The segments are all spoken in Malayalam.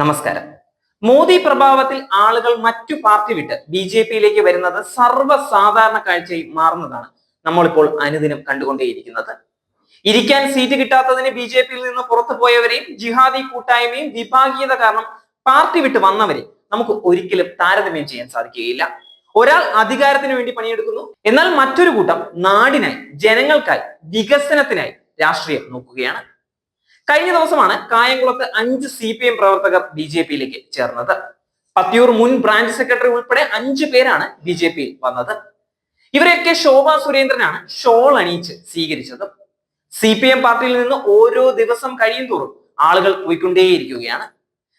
നമസ്കാരം. മോദി പ്രഭാവത്തിൽ ആളുകൾ മറ്റു പാർട്ടി വിട്ട് ബി ജെ പിയിലേക്ക് വരുന്നത് സർവസാധാരണ കാഴ്ചയായി മാറുന്നതാണ് നമ്മളിപ്പോൾ അനുദിനം കണ്ടുകൊണ്ടേയിരിക്കുന്നത്. ഇരിക്കാൻ സീറ്റ് കിട്ടാത്തതിന് ബി ജെ പിയിൽ നിന്ന് പുറത്തു പോയവരെയും ജിഹാദി കൂട്ടായ്മയും വിഭാഗീയത കാരണം പാർട്ടി വിട്ട് വന്നവരെ നമുക്ക് ഒരിക്കലും താരതമ്യം ചെയ്യാൻ സാധിക്കുകയില്ല. ഒരാൾ അധികാരത്തിന് വേണ്ടി പണിയെടുക്കുന്നു. എന്നാൽ മറ്റൊരു കൂട്ടം നാടിനായി ജനങ്ങൾക്കായി വികസനത്തിനായി രാഷ്ട്രീയം നോക്കുകയാണ്. കഴിഞ്ഞ ദിവസമാണ് കായംകുളത്ത് അഞ്ച് സി പി എം പ്രവർത്തകർ ബി ജെ പിയിലേക്ക് ചേർന്നത്. പത്തിയൂർ മുൻ ബ്രാഞ്ച് സെക്രട്ടറി ഉൾപ്പെടെ അഞ്ചു പേരാണ് ബി ജെ പിയിൽ വന്നത്. ഇവരെയൊക്കെ ശോഭാ സുരേന്ദ്രനാണ് ഷോൾ അണിയിച്ച് സ്വീകരിച്ചത്. സി പി എം പാർട്ടിയിൽ നിന്ന് ഓരോ ദിവസം കഴിയും തോറും ആളുകൾ പോയിക്കൊണ്ടേയിരിക്കുകയാണ്.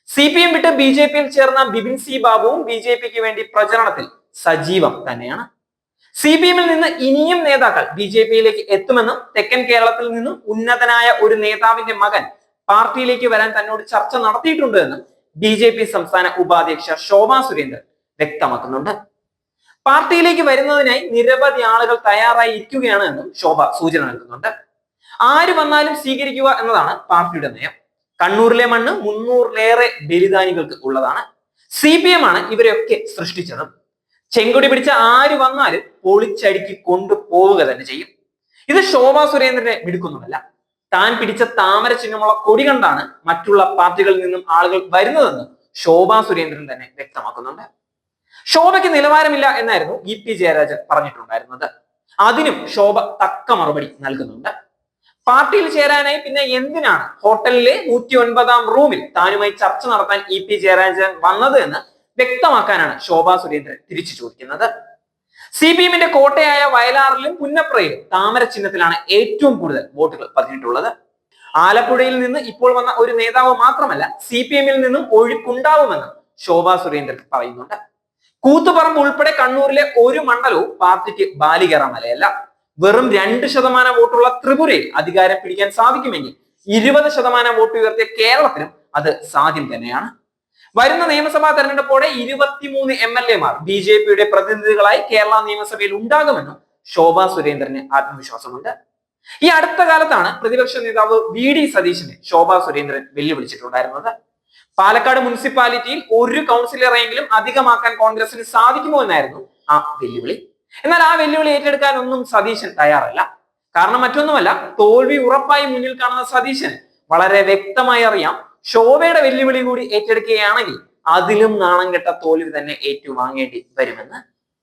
സി പി എം വിട്ട് ബി ജെ പിയിൽ ചേർന്ന ബിബിൻ സി ബാബുവും ബി ജെ പിക്ക് വേണ്ടി പ്രചരണത്തിൽ സജീവം തന്നെയാണ്. സി പി എമ്മിൽ നിന്ന് ഇനിയും നേതാക്കൾ ബി ജെ പിയിലേക്ക് എത്തുമെന്നും തെക്കൻ കേരളത്തിൽ നിന്നും ഉന്നതനായ ഒരു നേതാവിന്റെ മകൻ പാർട്ടിയിലേക്ക് വരാൻ തന്നോട് ചർച്ച നടത്തിയിട്ടുണ്ട് എന്നും ബി ജെ പി സംസ്ഥാന ഉപാധ്യക്ഷ ശോഭാ സുരേന്ദ്രൻ വ്യക്തമാക്കുന്നുണ്ട്. പാർട്ടിയിലേക്ക് വരുന്നതിനായി നിരവധി ആളുകൾ തയ്യാറായി ഇരിക്കുകയാണ് എന്നും ശോഭ സൂചന നൽകുന്നുണ്ട്. ആര് വന്നാലും സ്വീകരിക്കുക എന്നതാണ് പാർട്ടിയുടെ നയം. കണ്ണൂരിലെ മണ്ണ് മുന്നൂറിലേറെ ബലിദാനികൾക്ക് ഉള്ളതാണ്. സി പി എം ആണ് ഇവരെയൊക്കെ സൃഷ്ടിച്ചത്. ചെങ്കൊടി പിടിച്ച ആര് വന്നാലും പൊളിച്ചടുക്കി കൊണ്ടുപോവുക തന്നെ ചെയ്യും. ഇത് ശോഭാ സുരേന്ദ്രനെ മിടുക്കുന്നുമല്ല താൻ പിടിച്ച താമര ചിഹ്നമുള്ള കൊടി കണ്ടാണ് മറ്റുള്ള പാർട്ടികളിൽ നിന്നും ആളുകൾ വരുന്നതെന്ന് ശോഭാ സുരേന്ദ്രൻ തന്നെ വ്യക്തമാക്കുന്നുണ്ട്. ശോഭയ്ക്ക് നിലവാരമില്ല എന്നായിരുന്നു ഇ പി ജയരാജൻ പറഞ്ഞിട്ടുണ്ടായിരുന്നത്. അതിനും ശോഭ തക്ക മറുപടി നൽകുന്നുണ്ട്. പാർട്ടിയിൽ ചേരാനായി പിന്നെ എന്തിനാണ് ഹോട്ടലിലെ നൂറ്റി ഒൻപതാം റൂമിൽ താനുമായി ചർച്ച നടത്താൻ ഇ പി ജയരാജൻ വന്നത് എന്ന് വ്യക്തമാക്കാനാണ് ശോഭാ സുരേന്ദ്രൻ തിരിച്ചു ചോദിക്കുന്നത്. സി പി എമ്മിന്റെ കോട്ടയായ വയലാറിലും പുന്നപ്രയിലും താമര ചിഹ്നത്തിലാണ് ഏറ്റവും കൂടുതൽ വോട്ടുകൾ പതിഞ്ഞിട്ടുള്ളത്. ആലപ്പുഴയിൽ നിന്ന് ഇപ്പോൾ വന്ന ഒരു നേതാവ് മാത്രമല്ല സി പി എമ്മിൽ നിന്നും ഒഴുക്കുണ്ടാവുമെന്ന് ശോഭാ സുരേന്ദ്രൻ പറയുന്നുണ്ട്. കൂത്തുപറമ്പ് ഉൾപ്പെടെ കണ്ണൂരിലെ ഒരു മണ്ഡലവും പാർട്ടിക്ക് ബാലികേറ മലയല്ല. വെറും രണ്ട് ശതമാനം വോട്ടുള്ള ത്രിപുരയിൽ അധികാരം പിടിക്കാൻ സാധിക്കുമെങ്കിൽ ഇരുപത് ശതമാനം വോട്ട് ഉയർത്തിയ കേരളത്തിനും അത് സാധ്യം തന്നെയാണ്. വരുന്ന നിയമസഭാ തെരഞ്ഞെടുപ്പോടെ ഇരുപത്തിമൂന്ന് എം എൽ എമാർ ബി ജെ പിയുടെ പ്രതിനിധികളായി കേരള നിയമസഭയിൽ ഉണ്ടാകുമെന്നും ശോഭ സുരേന്ദ്രന് ആത്മവിശ്വാസമുണ്ട്. ഈ അടുത്ത കാലത്താണ് പ്രതിപക്ഷ നേതാവ് വി ഡി സതീശനെ ശോഭാ സുരേന്ദ്രൻ വെല്ലുവിളിച്ചിട്ടുണ്ടായിരുന്നത്. പാലക്കാട് മുനിസിപ്പാലിറ്റിയിൽ ഒരു കൗൺസിലറെങ്കിലും അധികമാക്കാൻ കോൺഗ്രസിന് സാധിക്കുമോ എന്നായിരുന്നു ആ വെല്ലുവിളി. എന്നാൽ ആ വെല്ലുവിളി ഏറ്റെടുക്കാൻ ഒന്നും സതീശൻ തയ്യാറല്ല. കാരണം മറ്റൊന്നുമല്ല തോൽവി ഉറപ്പായി മുന്നിൽ കാണുന്ന സതീശൻ വളരെ വ്യക്തമായി അറിയാം ശോഭയുടെ വെല്ലുവിളി കൂടി ഏറ്റെടുക്കുകയാണെങ്കിൽ അതിലും നാണം കെട്ട തോൽവി തന്നെ ഏറ്റുവാങ്ങേണ്ടി വരുമെന്ന്